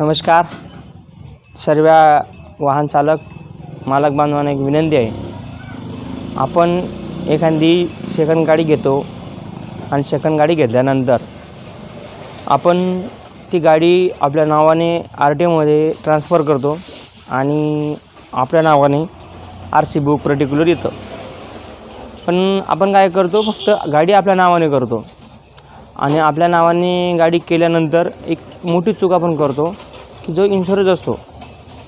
नमस्कार. सर्व वाहन चालक मालक बांधवांना एक विनंती आहे. आपण एखादी सेकंड गाडी घेतो आणि सेकंड गाडी घेतल्यानंतर आपण ती गाडी आपल्या नावाने आर टी ओमध्ये ट्रान्स्फर करतो आणि आपल्या नावाने आर सी बुक पर्टिक्युलर येतं. पण आपण काय करतो फक्त गाडी आपल्या नावाने करतो. आणि आपल्या नावाने गाडी केल्यानंतर एक मोठी चूक आपण करतो की जो इन्शुरन्स असतो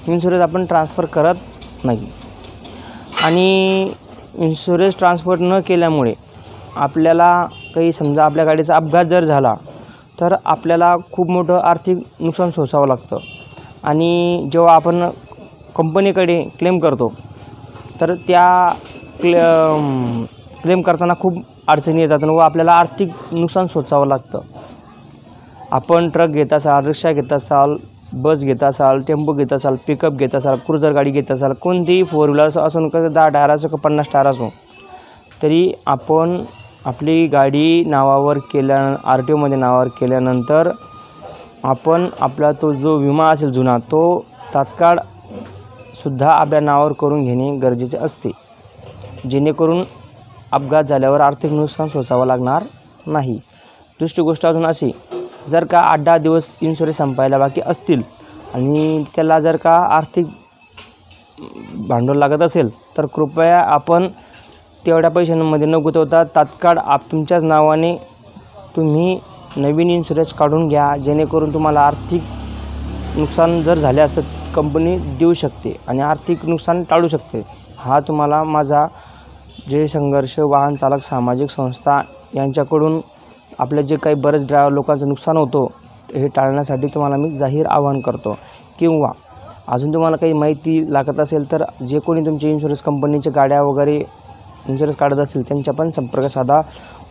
इन्शुरन्स आपण ट्रान्सफर करत नाही. आणि इन्शुरन्स ट्रान्सफर न केल्यामुळे आपल्याला काही समजा आपल्या गाडीचा अपघात जर झाला तर आपल्याला खूप मोठं आर्थिक नुकसान सोसावं लागतं. आणि जेव्हा आपण कंपनीकडे क्लेम करतो तर त्या क्ले क्लेम करताना खूप अडचणी येतात व आपल्याला आर्थिक नुकसान सोसावं लागतं. आपण ट्रक घेत असाल रिक्षा घेत असाल बस घेत असाल टेम्पो घेत असाल पिकअप घेत असाल क्रुझर गाडी घेत असाल कोणतीही फोर व्हीलर असून कसं दहा टायर असो का पन्नास टायर असो तरी आपण आपली गाडी नावावर केल्या आर टी ओमध्ये नावावर केल्यानंतर आपण आपला तो जो विमा असेल जुना तो तात्काळ सुद्धा आपल्या नावावर करून घेणे गरजेचे असते. जेणेकरून अपघात झाल्यावर आर्थिक नुकसान सोसावं लागणार नाही. दुसरी गोष्ट अजून अशी जर का आठ दहा दिवस इन्शुरन्स संपायला बाकी असतील आणि त्याला जर का आर्थिक भांडवल लागत असेल तर कृपया आपण तेवढ्या पैशांमध्ये न गुंतवता तात्काळ आप तुमच्याच नावाने तुम्ही नवीन इन्शुरन्स काढून घ्या जेणेकरून तुम्हाला आर्थिक नुकसान जर झाले असतं कंपनी देऊ शकते आणि आर्थिक नुकसान टाळू शकते. हा तुम्हाला माझा जे संघर्ष वाहन चालक सामाजिक संस्था यांच्याकडून आपलं जे काही बरेच ड्रायव्हर लोकांचं नुकसान होतो हे टाळण्यासाठी तुम्हाला मी जाहीर आवाहन करतो. किंवा अजून तुम्हाला काही माहिती लागत असेल तर जे कोणी तुमचे इन्शुरन्स कंपनीच्या गाड्या वगैरे इन्शुरन्स काढत असतील त्यांच्या पण संपर्क साधा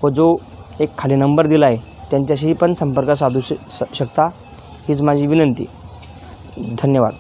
व जो एक खाली नंबर दिला आहे त्यांच्याशी पण संपर्क साधू श शकता. हीच माझी विनंती. धन्यवाद.